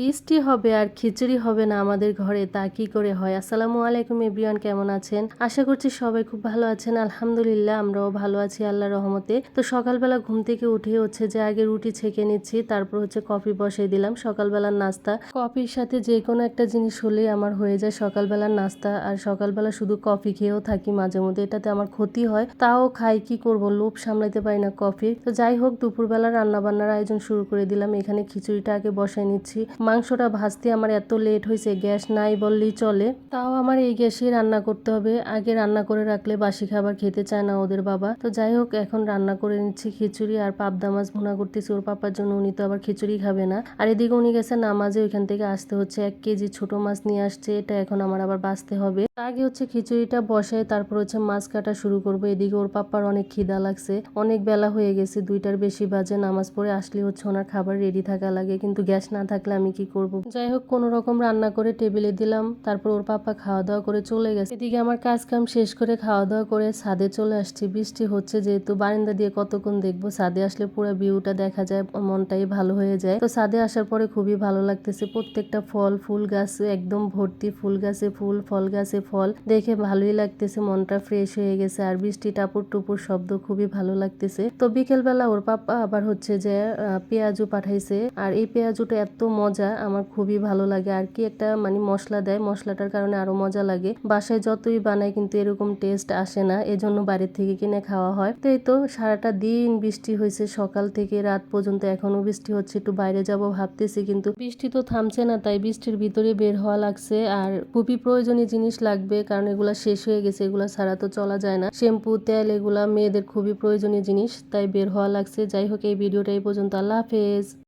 বৃষ্টি হবে আর খিচুড়ি হবে না আমাদের ঘরে, তা কি করে হয়? আসসালামু আলাইকুম এভরিওয়ান, কেমন আছেন? আশা করছি সবাই খুব ভালো আছেন। আলহামদুলিল্লাহ, আমরাও ভালো আছি আল্লাহ রহমতে। তো সকালবেলা ঘুম থেকে উঠে হচ্ছে যে আগে রুটি ছেঁকে নিচ্ছি, তারপর হচ্ছে কফি বসিয়ে দিলাম। সকালবেলার নাস্তা। কফির সাথে যে কোনো একটা জিনিস হলেই আমার হয়ে যায় সকালবেলার নাস্তা। আর সকালবেলা শুধু কফি খেয়েও থাকি মাঝে মধ্যে, এটাতে আমার ক্ষতি হয়। তাও খাই, কি করব? লোভ সামলাইতে পারি না কফির। তো যাই হোক, দুপুরবেলা রান্নাবান্নার আয়োজন শুরু করে দিলাম। এখানে খিচুড়িটা আগে বসাই নিচ্ছি। মাংসটা ভাজতে আমার এত লেট হয়েছে, গ্যাস নাই বললেই চলে। তাও আমার এই গ্যাসেই রান্না করতে হবে। আগে রান্না করে রাখলে বাসি খাবার খেতে চায় না ওদের বাবা। তো যাই হোক, এখন রান্না করে নিচ্ছি খিচুড়ি আর পাবদা মাছ ভুনা করতেছি। ওর পাপার জন্য উনি তো আবার খিচুড়ি খাবে না। আর এদিকে উনি গেছে নামাজে, ওইখান থেকে আসতে হচ্ছে। এক কেজি ছোট মাছ নিয়ে আসছে। এটা এখন আমার আবার বাঁচতে হবে। আগে হচ্ছে খিচুড়িটা বসাই তারপর হচ্ছে মাছ কাটা শুরু করব। এদিকে ওর পাপার অনেক খিদা লাগছে। অনেক বেলা হয়ে গেছে, দুইটার বেশি বাজে। নামাজ পড়ে আসলে হচ্ছে ওনার খাবার রেডি থাকা লাগে। কিন্তু গ্যাস না থাকলে আমি কি করব? যাই হোক কোনো রকম রান্না করে টেবিলে দিলাম। তারপর ওর পাপা খাওয়া দাওয়া করে চলে গেছে। এদিকে আমার কাজ কাম শেষ করে খাওয়া দাওয়া করে ছাদে চলে আসছি। বৃষ্টি হচ্ছে যেহেতু, বারান্দা দিয়ে কতক্ষণ দেখব? ছাদে আসলে পুরো ভিউটা দেখা যায়, মনটাই ভালো হয়ে যায়। তো ছাদে আসার পরে খুবই ভালো লাগতেছে। প্রত্যেকটা ফল, ফুল গাছ একদম ভর্তি। ফুল গাছে ফুল, ফল গাছে ফল। দেখে ভালোই লাগতেছে, মনটা ফ্রেশ হয়ে গেছে। আর বৃষ্টি টাপুর টুপুর শব্দ খুবই ভালো লাগতেছে। তো বিকেলবেলা ওর পাপা আবার হচ্ছে যে পেঁয়াজু পাঠাইছে। আর এই পেঁয়াজুটা এত মজা আমার খুবই ভালো লাগে। আর কি একটা মানে মশলা দেয়, মশলাটার কারণে আরও মজা লাগে। বাসায় যতই বানাই কিন্তু এরকম টেস্ট আসে না, এজন্য বাড়ির থেকে কিনে খাওয়া হয়। তো এই তো সারাটা দিন বৃষ্টি হয়েছে, সকাল থেকে রাত পর্যন্ত এখনও বৃষ্টি হচ্ছে, একটু বাইরে যাব ভাবতেছি কিন্তু বৃষ্টি তো থামছে না, তাই বৃষ্টির ভিতরে বের হওয়া লাগছে। আর খুবই প্রয়োজনীয় জিনিস লাগবে, কারণ এগুলা শেষ হয়ে গেছে, এগুলা ছাড়া তো চলা যায় না। শ্যাম্পু, তেল এগুলা মেয়েদের খুবই প্রয়োজনীয় জিনিস, তাই বের হওয়া লাগছে। যাই হোক, এই ভিডিওটা এই পর্যন্ত। আল্লাহ হাফেজ।